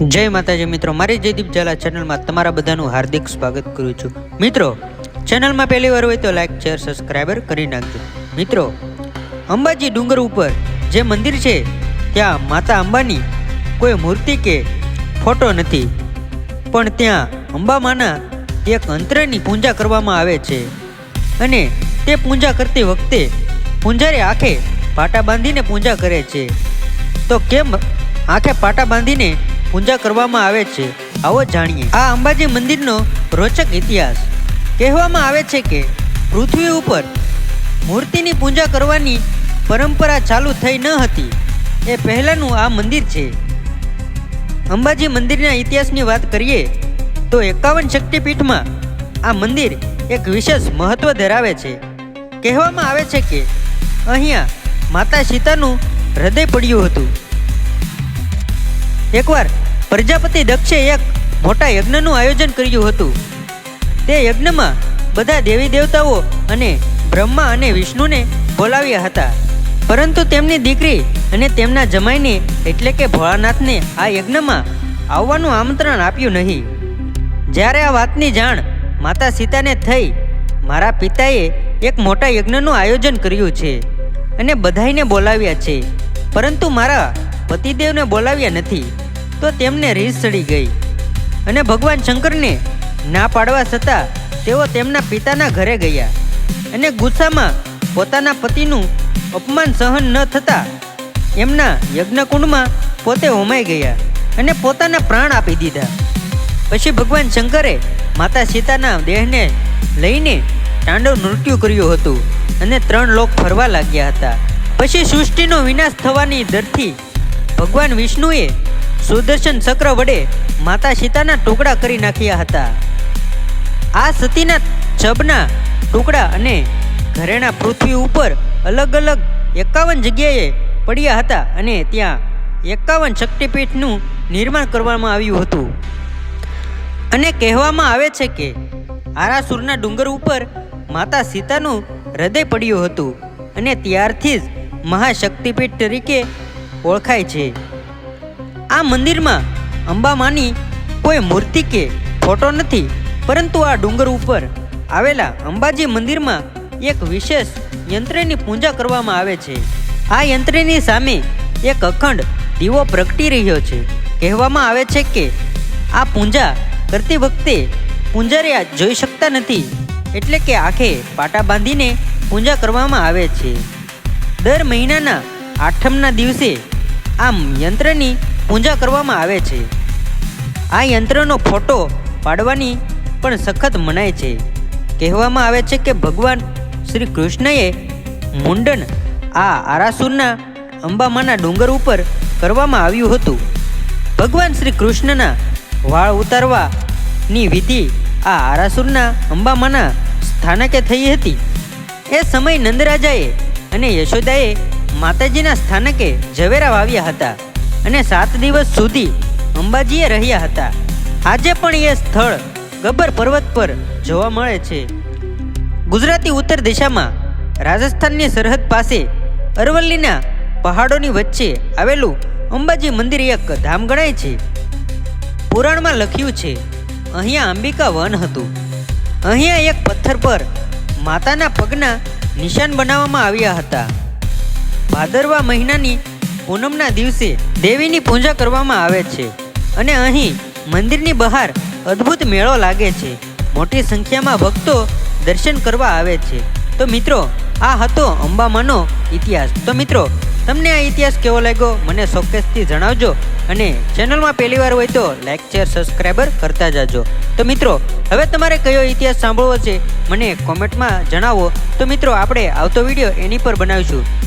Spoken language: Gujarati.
જય માતાજી મિત્રો, મારી જયદીપ ઝાલા ચેનલમાં તમારા બધાનું હાર્દિક સ્વાગત કરું છું. મિત્રો ચેનલમાં પહેલી વાર હોય તો લાઈક શેર સબસ્ક્રાઈબર કરી નાખજો. મિત્રો, અંબાજી ડુંગર ઉપર જે મંદિર છે, ત્યાં માતા અંબાની કોઈ મૂર્તિ કે ફોટો નથી. પણ ત્યાં અંબામાના એક અંતરની પૂજા કરવામાં આવે છે. અને તે પૂજા કરતી વખતે પૂંજારી આંખે પાટા બાંધીને પૂજા કરે છે. તો કેમ આંખે પાટા બાંધીને પૂજા કરવામાં આવે છે. આવો જાણીએ. આ અંબાજી મંદિરનો રોચક ઇતિહાસ. કહેવામાં આવે છે કે, પૃથ્વી ઉપર મૂર્તિની પૂજા કરવાની પરંપરા ચાલુ થઈ ન હતી. એ પહેલાંનું આ મંદિર છે. અંબાજી મંદિરના ઇતિહાસની વાત કરીએ, તો એકાવન શક્તિપીઠમાં આ મંદિર એક વિશેષ મહત્વ ધરાવે છે. કહેવામાં આવે છે કે, અહીંયા માતા સીતાનું હૃદય પડ્યું હતું. એકવાર પ્રજાપતિ દક્ષે એક મોટા યજ્ઞનું આયોજન કર્યું હતું. તે યજ્ઞમાં બધા દેવી દેવતાઓ અને બ્રહ્મા અને વિષ્ણુને બોલાવ્યા હતા. પરંતુ તેમની દીકરી અને તેમના જમાઈને એટલે કે ભોળાનાથને આ યજ્ઞમાં આવવાનું આમંત્રણ આપ્યું નહીં. જ્યારે આ વાતની જાણ માતા સીતાને થઈ, મારા પિતાએ એક મોટા યજ્ઞનું આયોજન કર્યું છે અને બધાઈને બોલાવ્યા છે. પરંતુ મારા પતિદેવને બોલાવ્યા નથી. તો તેમને રીસ ચડી ગઈ. અને ભગવાન શંકરને ના પાડવા છતાં તેઓ તેમના પિતાના ઘરે ગયા. અને ગુસ્સામાં પોતાના પતિનું અપમાન સહન ન થતાં એમના યજ્ઞકુંડમાં પોતે હોમાઈ ગયા અને પોતાના પ્રાણ આપી દીધા. પછી ભગવાન શંકરે માતા સીતાના દેહને લઈને તાંડવ નૃત્યુ કર્યું હતું અને ત્રણ લોક ફરવા લાગ્યા હતા. પછી સૃષ્ટિનો વિનાશ થવાની ડરથી ભગવાન વિષ્ણુએ સુદર્શન ચક્ર વડે માતા સીતાના ટુકડા કરી નાખ્યા હતા. આ સતીના છબના ટુકડા અને ઘરેણા પૃથ્વી ઉપર અલગ અલગ એકાવન જગ્યાએ પડ્યા હતા અને ત્યાં એકાવન શક્તિપીઠનું નિર્માણ કરવામાં આવ્યું હતું. અને કહેવામાં આવે છે કે આરાસુરના ડુંગર ઉપર માતા સીતાનું હૃદય પડ્યું હતું અને ત્યારથી જ મહાશક્તિપીઠ તરીકે ઓળખાય છે. આ મંદિરમાં અંબામાની કોઈ મૂર્તિ કે ફોટો નથી, પરંતુ આ ડુંગર ઉપર આવેલા અંબાજી મંદિરમાં એક વિશેષ યંત્રની પૂજા કરવામાં આવે છે. આ યંત્રની સામે એક અખંડ દીવો પ્રગટી રહ્યો છે. કહેવામાં આવે છે કે આ પૂજા કરતી વખતે પૂંજારી જોઈ શકતા નથી, એટલે કે આંખે પાટા બાંધીને પૂજા કરવામાં આવે છે. દર મહિનાના આઠમના દિવસે આ યંત્રની પૂજા કરવામાં આવે છે. આ યંત્રનો ફોટો પાડવાની પણ સખત મનાય છે. કહેવામાં આવે છે કે ભગવાન શ્રી કૃષ્ણએ મુંડન આ આરાસુરના અંબામાના ડુંગર ઉપર કરવામાં આવ્યું હતું. ભગવાન શ્રી કૃષ્ણના વાળ ઉતારવાની વિધિ આ આરાસુરના અંબામાના સ્થાનકે થઈ હતી. એ સમય નંદરાજાએ અને યશોદાએ માતાજીના સ્થાનકે ઝવેરા વાવ્યા હતા. અને સાત દિવસ સુધી અંબાજીએ રહ્યા હતા. આજે પણ એ સ્થળ ગબ્બર પર્વત પર જોવા મળે છે. ગુજરાતી ઉત્તર દિશામાં રાજસ્થાનની સરહદ પાસે અરવલ્લીના પહાડોની વચ્ચે આવેલું અંબાજી મંદિર એક ધામ ગણાય છે. પુરાણમાં લખ્યું છે, અહીંયા અંબિકા વન હતું. અહીંયા એક પથ્થર પર માતાના પગના નિશાન બનાવવામાં આવ્યા હતા. ભાદરવા મહિનાની પૂનમના દિવસે દેવીની પૂજા કરવામાં આવે છે અને અહીં મંદિરની બહાર અદ્ભુત મેળો લાગે છે. મોટી સંખ્યામાં ભક્તો દર્શન કરવા આવે છે. તો મિત્રો, આ હતો અંબામાનો ઇતિહાસ. તો મિત્રો, તમને આ ઇતિહાસ કેવો લાગ્યો? મને શોકેસથી જણાવજો અને ચેનલમાં પહેલીવાર હોય તો લાઇક શેર સબસ્ક્રાઈબર કરતા જાજો. તો મિત્રો, હવે તમારે કયો ઇતિહાસ સાંભળવો છે? મને કોમેન્ટમાં જણાવો. તો મિત્રો, આપણે આવતો વીડિયો એની પર બનાવીશું.